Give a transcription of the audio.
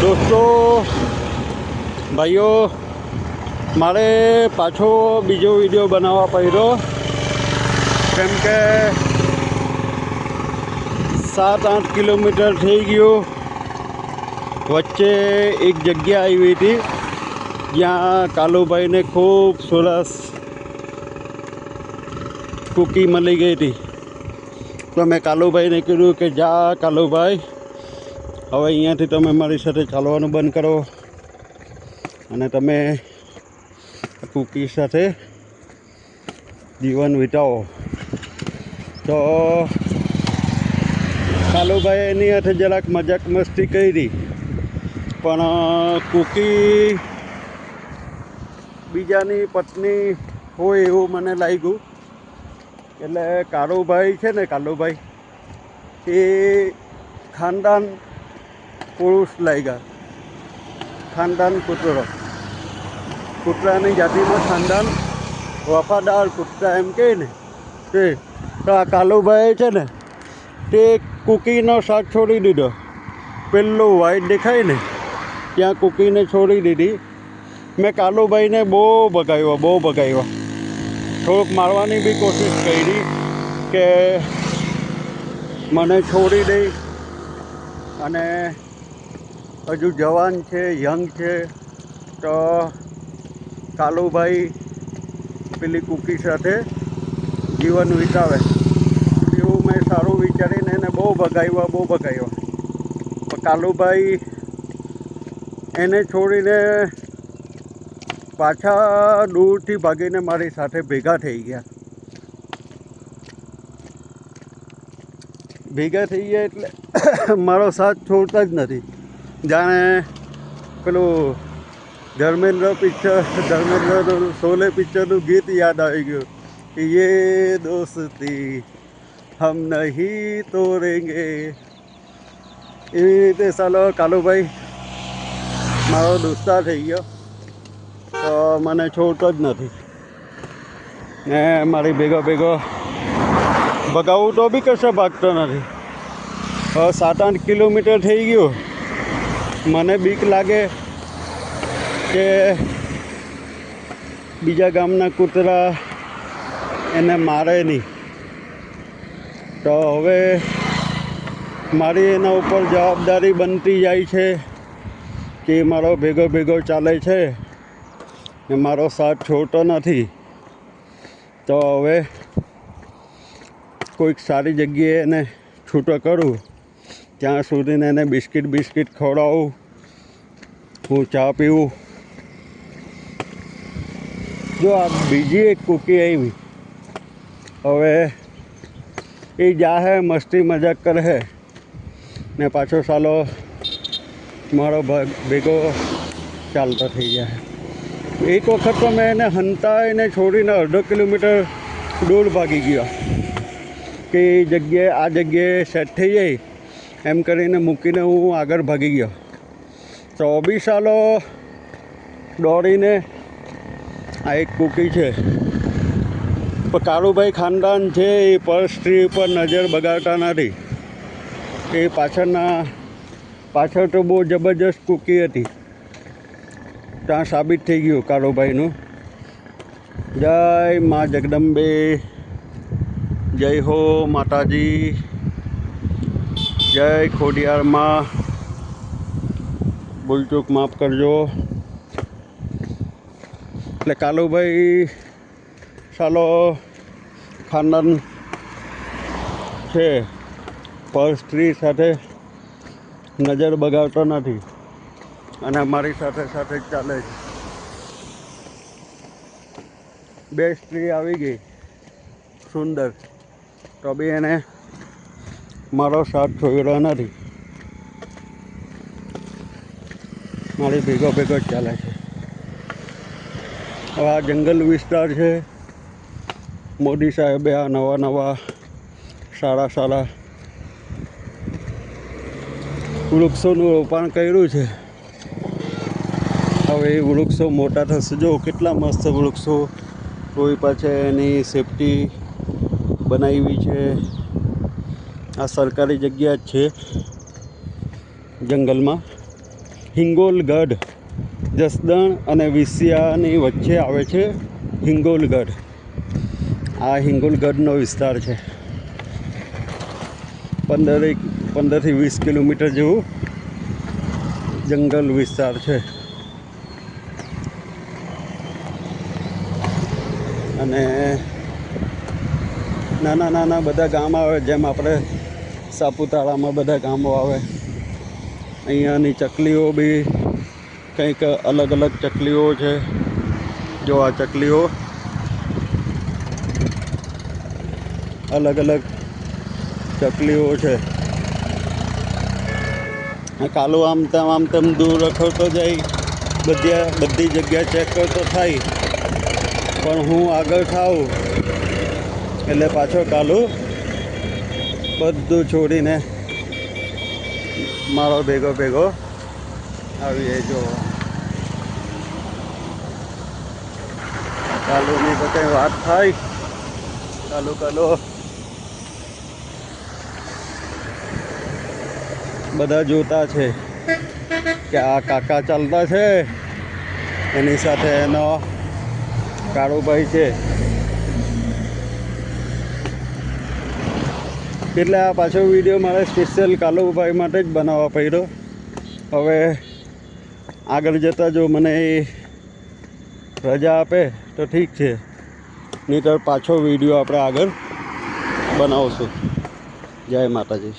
દોસ્તો, ભાઈઓ, મારે પાછો બીજો વીડિયો બનાવવા પડ્યો. કેમ કે સાત આઠ કિલોમીટર થઈ ગયું. વચ્ચે એક જગ્યા આવી હતી, જ્યાં કાલુભાઈને ખૂબ સરસ કૂકી મળી ગઈ હતી. તો મેં કાલુભાઈને કીધું કે જા કાલુભાઈ હવે અહીંયાથી તમે મારી સાથે ચાલવાનું બંધ કરો. અને તમે કૂકી સાથે જીવન વિતાવો. તો કાલુભાઈ એની હાથે જરાક મજાક મસ્તી કરી. પણ કૂકી બીજાની પત્ની હોય એવું મને લાગ્યું. એટલે કાળુભાઈ છે ને, કાલુભાઈ, એ ખાનદાન પુરુષ લાગ્યા ખાનદાન કૂતરો કૂતરાની જાતિમાં ખાનદાન વફાદાર કૂતરા એમ કહે ને તે તો આ કાલુભાઈ છે ને તે કૂકીનો શાક છોડી દીધો પેલું વ્હાઈટ દેખાય ને ત્યાં કૂકીને છોડી દીધી મેં કાલુભાઈને બહુ ભગાવ્યો બહુ ભગાવ્યો થોડુંક મારવાની બી કોશિશ કરી કે મને છોડી દઈ અને હજુ જવાન છે, યંગ છે, તો કાલુભાઈ પેલી કુકી સાથે જીવન વિતાવે. એવું મેં સારું વિચારીને એને બહુ ભગાવ્યા બહુ ભગાવ્યા. કાલુભાઈ એને છોડીને પાછા દૂરથી ભાગીને મારી સાથે ભેગા થઈ ગયા. ભેગા થઈ ગયા એટલે મારો સાથ છોડતા જ નથી. જાણે પેલું ધર્મેન્દ્ર પિક્ચર, ધર્મેન્દ્ર શોલે પિક્ચરનું ગીત યાદ આવી ગયું. યે દોસ્તી હમ નહીં તોડેંગે. એવી રીતે ચાલો, કાલુભાઈ, મારો દોસ્તાર થઈ ગયો. તો મને છોડતો જ નથી. ને મારી ભેગો ભેગો ભગાવું તો બી કશે ભાગતો નથી. સાત આઠ કિલોમીટર થઈ ગયું. મને બીક લાગે કે બીજા ગામના કૂતરા એને મારે નહીં. તો હવે મારી એના ઉપર જવાબદારી બનતી જાય છે કે મારો ભેગો ભેગો ચાલે છે ને મારો સાથ છોડતો નથી. તો હવે કોઈક સારી જગ્યાએ એને છૂટો કરું. ત્યાં સુધીને એને બિસ્કિટ બિસ્કિટ ખવડાવું, હું ચા પીવું. જો આ બીજી એક કૂકી આવી, હવે એ જાહે મસ્તી મજાક કરે ને પાછો સાલો મારો ભાગ ચાલતો થઈ જાય એક વખત તો મેં એને હંતાઈને છોડીને અડધો કિલોમીટર દૂર ભાગી ગયો. કે એ જગ્યાએ, આ જગ્યાએ સેટ થઈ જાય. એમ કરીને મૂકીને હું આગળ ભાગી ગયો. તો બી સાલો દોડીને આ એક કૂકી છે. પણ કાળુભાઈ ખાનદાન છે એ પર સ્ત્રી ઉપર નજર બગાડતા નથી એ પાછળના, પાછળ તો બહુ જબરજસ્ત કૂકી હતી. ત્યાં સાબિત થઈ ગયું કાળુભાઈનું. જય મા જગદંબે, જય હો માતાજી. જય ખોડિયારમાં. ભૂલચૂક માફ કરજો. એટલે કાલુભાઈ સાલો ખાનદાન છે. પર સ્ત્રી સાથે નજર બગાડતો નથી. અને મારી સાથે સાથે જ ચાલે છે. બે સ્ત્રી આવી ગઈ. સુંદર. તો બી એને મારો સાથ છોડ્યો નથી. મારી ભેગો ભેગો જ ચાલે છે. હવે આ જંગલ વિસ્તાર છે. મોદી સાહેબે આ નવા નવા સારા સારા વૃક્ષોનું રોપાણ કર્યું છે. હવે એ વૃક્ષો મોટા થશે. જો કેટલા મસ્ત વૃક્ષો કોઈ પાસે એની સેફટી બનાવી છે. આ સરકારી જગ્યા છે જંગલમાં. હિંગોલગઢ, જસદણ અને વિસિયાની વચ્ચે આવે છે હિંગોલગઢ. આ હિંગોલગઢનો વિસ્તાર છે. પંદર એક પંદરથી વીસ કિલોમીટર જેવું જંગલ વિસ્તાર છે. અને નાના નાના બધા ગામ આવે જેમ આપણે સાપુતારામાં બધા ગામો આવે. અહીંયાની ચકલીઓ બી કંઈક અલગ અલગ ચકલીઓ છે. જો આ ચકલીઓ અલગ અલગ ચકલીઓ છે. કાલું આમ તેમ આમ તેમ દૂર રખડતો જાય. બધી બધી જગ્યા ચેક કરતો થાય. પણ હું આગળ થાઉં. એટલે પાછો કાલુ બધું છોડીને મારો ભેગો ભેગો આવી જાય જો. કાલુની તો કંઈ વાત થાય. કાલુ કાલો. બધા જોતા છે કે આ કાકા ચાલતા છે. એની સાથે એનો કાળુભાઈ છે. એટલે આ પાછો વીડિયો મારે સ્પેશિયલ કાલુભાઈ માટે જ બનાવવા પડ્યો. હવે આગળ જતાં જો મને એ રજા આપે તો ઠીક છે. નહીંતર પાછો વીડિયો આપણે આગળ બનાવશું. જય માતાજી.